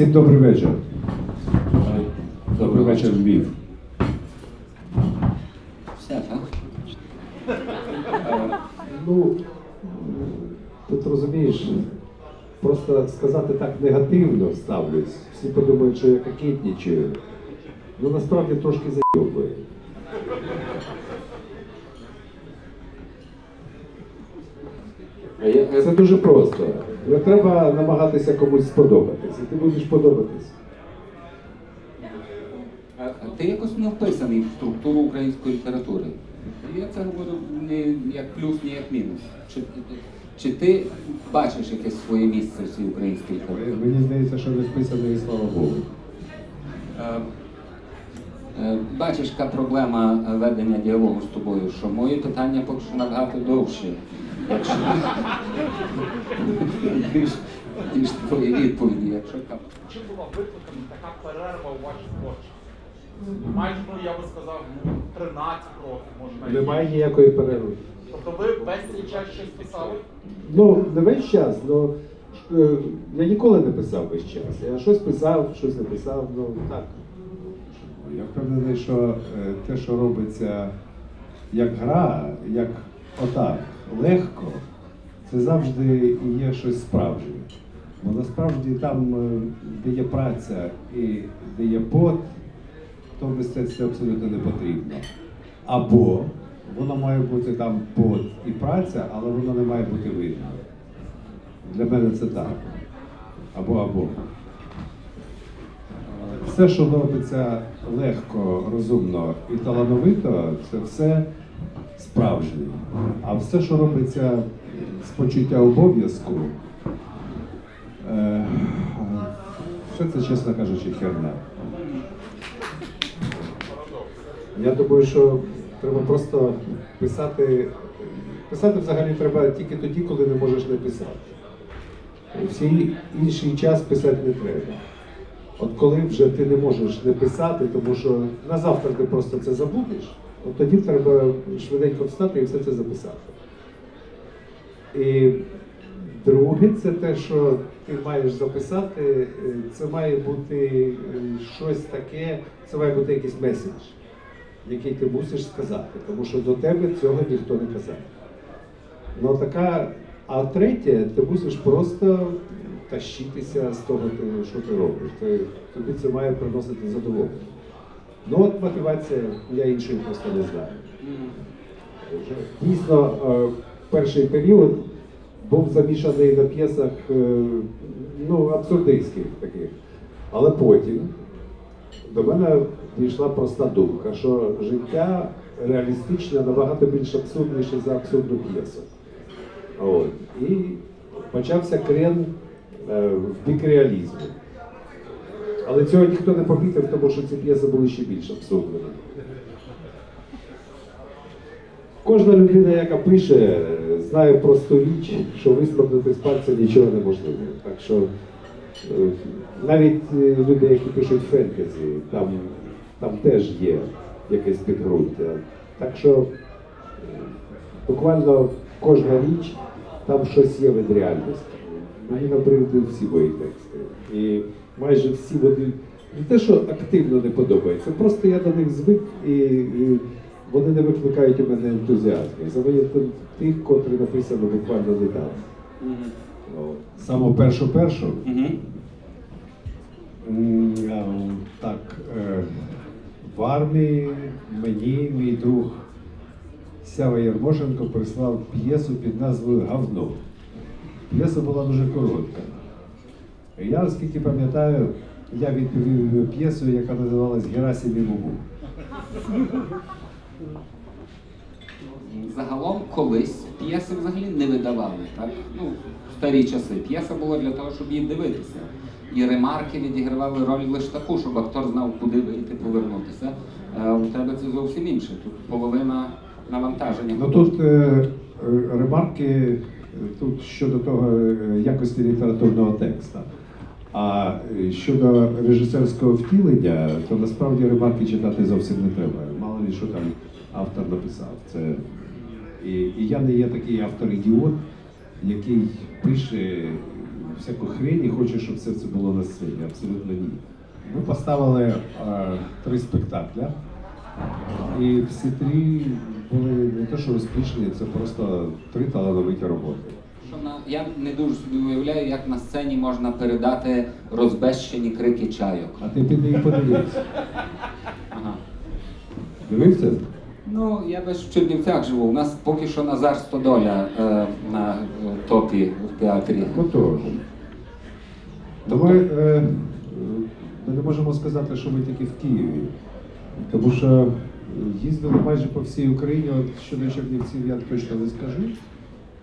Всім добрий вечір. Добрий вечір, Львів. Все, так? Ну, тут розумієш, просто сказати так негативно ставлюсь. Всі подумають, що я кокетничаю. Ну насправді трошки зайобує. Це дуже просто. Не треба намагатися комусь сподобатись. І ти будеш подобатись. А а ти якось не вписаний в структуру української літератури. Я це говорю не як плюс, ні як мінус. Чи, чи ти бачиш якесь своє місце в цій українській літературі? Мені здається, що не списано і слава Богу. Е, е, Бачиш, яка проблема ведення діалогу з тобою, що мої питання поки що набагато довші, ніж, ніж твої відповіді. Якщо там Чим була викликана така перерва у вашій творчості? Майже, ну я би сказав, ну, 13 років, може навіть. Немає ніякої перерви. Тобто ви весь цей час щось писали? Ну, не весь час, ну е, я ніколи не писав весь час. Я щось писав, щось не писав, ну так. Я впевнений, що е, те, що робиться як гра, як отак, легко, це завжди є щось справжнє. Бо насправді там, е, де є праця і де є пот, то в мистецтві абсолютно не потрібно. Або воно має бути там пот і праця, але воно не має бути видно. Для мене це так. Або або. Все, що робиться легко, розумно і талановито, це все справжнє. А все, що робиться з почуття обов'язку, е, все це, чесно кажучи, херня. Я думаю, що треба просто писати. Писати взагалі треба тільки тоді, коли не можеш не писати. Всій інший час писати не треба. От коли вже ти не можеш не писати, тому що на завтра ти просто це забудеш, от тоді треба швиденько встати і все це записати. І друге, це те, що ти маєш записати, це має бути е, щось таке, це має бути якийсь меседж, який ти мусиш сказати, тому що до тебе цього ніхто не казав. Ну така, а третє, ти мусиш просто тащитися з того, що ти робиш. Тобі це має приносити задоволення. Ну от мотивація, я іншої просто не знаю. Дійсно, е, перший період був замішаний на п'єсах е, ну, абсурдистських таких. Але потім до мене дійшла проста думка, що життя реалістичне набагато більш абсурдніше за абсурдну п'єсу. От. І почався крен е, в бік реалізму. Але цього ніхто не помітив, тому що ці п'єси були ще більш абсурдними. Кожна людина, яка пише, знає просту річ, що висмикнути з пальця нічого неможливо. Так що е, навіть е, люди, які пишуть фентезі, там, там теж є якесь підґрунтя. Так що е, буквально кожна річ, там щось є від реальності. Мені набридли всі мої тексти. І майже всі вони не те, що активно не подобаються, просто я до них звик і, і вони не викликають у мене ентузіазму. За винятком тих, котрі написано буквально недавно. От. Саме першу-першу, Угу. м, а, так, е, в армії мені мій друг Сява Єрмошенко прислав п'єсу під назвою Гавно. П'єса була дуже коротка. Я, оскільки пам'ятаю, я відповів п'єсою, яка називалась Герасим і Муму. Загалом колись п'єси взагалі не видавали, так? Ну, в старі часи. П'єса була для того, щоб її дивитися. І ремарки відігравали роль лише таку, щоб актор знав, куди вийти, повернутися. Е, У тебе це зовсім інше. Тут половина навантаження. Ну тут е, е, ремарки е, тут щодо того е, якості літературного текста. А е, щодо режисерського втілення, то насправді ремарки читати зовсім не треба. Мало ли що там автор написав. Це і, і я не є такий автор-ідіот, який пише всяку хрень і хоче, щоб все це було на сцені. Абсолютно ні. Ми поставили е, три спектакля. І всі три були не те, що успішні, це просто три талановиті роботи. Що на я не дуже собі уявляю, як на сцені можна передати розбещені крики чайок. А ти піди і подивись. Ага. Дивився? Ну, я десь в Чернівцях живу. У нас поки що Назар Стодоля е, на е, топі в театрі. Отож. Давай, е, ми не можемо сказати, що ми тільки в Києві. Тому що їздили майже по всій Україні, от щодо Чернівців я точно не скажу,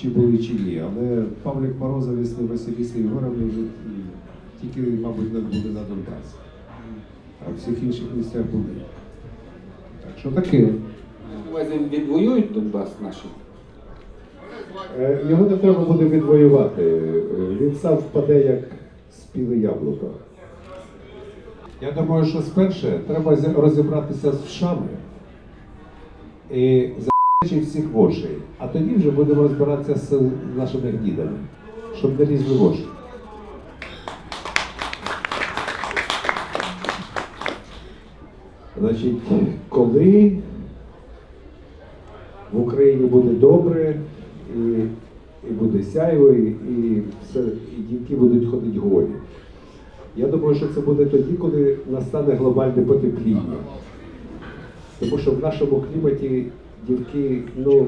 чи були, чи ні. Але Павлік Морозов, і Василіса Єгоровна вже тільки, мабуть, не були на Донбасі. А в всіх інших місцях були. Так що таке. Відвоюють Донбас наші? Е, Його не треба буде відвоювати. Він сам впаде як спіле яблуко. Я думаю, що сперше треба розібратися з вшами і за всіх вошей. А тоді вже будемо розбиратися з нашими гнідами, щоб не лізли воші. Значить, коли в Україні буде добре, і, і буде сяйво, і, і, все, і дівки будуть ходити голі. Я думаю, що це буде тоді, коли настане глобальне потепління. Тому що в нашому кліматі дівки ну,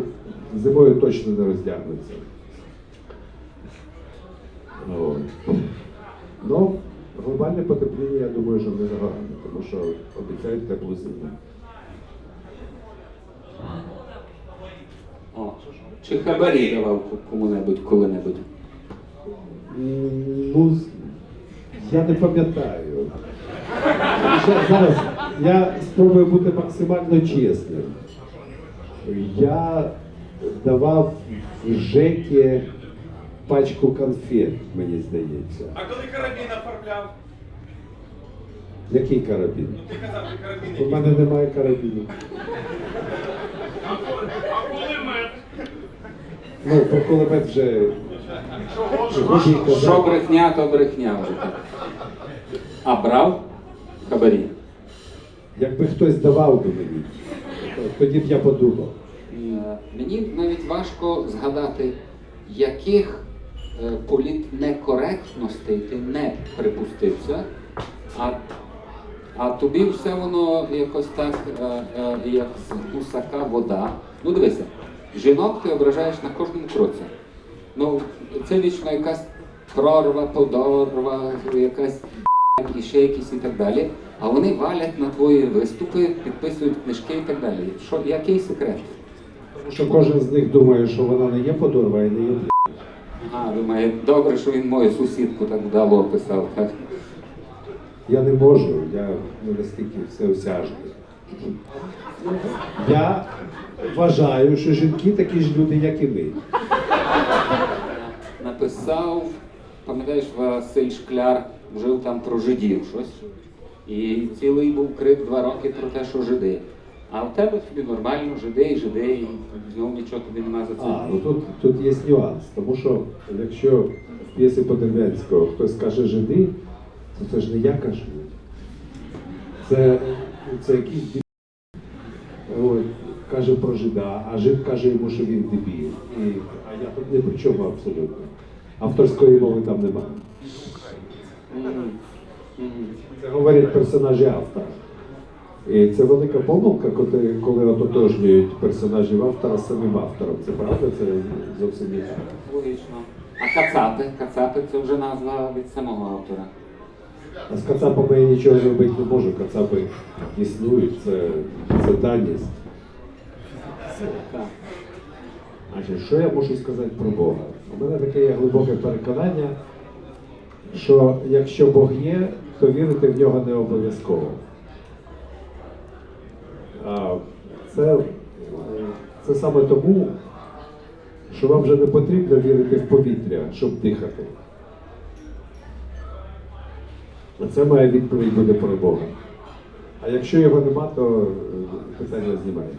зимою точно не роздягнуться. Ну, глобальне потепління, я думаю, що не за горами, тому що обіцяють теплу зиму. О, чи хабарі давав кому-небудь коли-небудь? Ну, я не пам'ятаю. Зараз я спробую бути максимально чесним. Я давав Жекі пачку конфет, мені здається. А коли карабін оформляв? Який карабін? Ну ти казав, ти карабін У який. мене немає карабіну. А кулемет? Ну, про кулемет вже Що казав. брехня, то брехня вже. А брав хабарі? Якби хтось давав би мені, тоді б я подумав. Е, Мені навіть важко згадати, яких е, політнекоректностей ти не припустився, а, а тобі все воно якось так, е, е, як з гусака вода. Ну дивися, жінок ти ображаєш на кожному кроці. Ну, це вічно якась прорва, подорва, якась і ще якісь і так далі. А вони валять на твої виступи, підписують книжки і так далі. Що, який секрет? Тому що кожен з них думає, що вона не є подорва і не є. А, думає, добре, що він мою сусідку так вдало описав. Так? Я не можу, я не настільки всеосяжний. Я вважаю, що жінки такі ж люди, як і ми. Написав, пам'ятаєш, Василь Шкляр жив там про жидів щось. І цілий був крик два роки про те, що жиди. А в тебе собі нормально, жиди і жиди, знову нічого тобі нема за це. А, ну тут, тут є нюанс, тому що якщо в п'єсі Подервянського хтось каже жиди, то це ж не я кажу. Це, це якийсь дебіл. Каже про жида, а жид каже йому, що він дебіл. І, а я тут не при чому абсолютно. Авторської мови там немає. Це говорять персонажі автора. І це велика помилка, коли, коли ототожнюють персонажів автора з самим автором. Це правда, це зовсім не так. Логічно. А кацапи? Кацапи це вже назва від самого автора. А з кацапами я нічого зробити не можу. Кацапи існують, це, це даність. Значить, що я можу сказати про Бога? У мене таке є глибоке переконання, що якщо Бог є, то вірити в нього не обов'язково. Це, це саме тому, що вам вже не потрібно вірити в повітря, щоб дихати. Це моя відповідь буде про Бога. А якщо його нема, то е, питання знімається.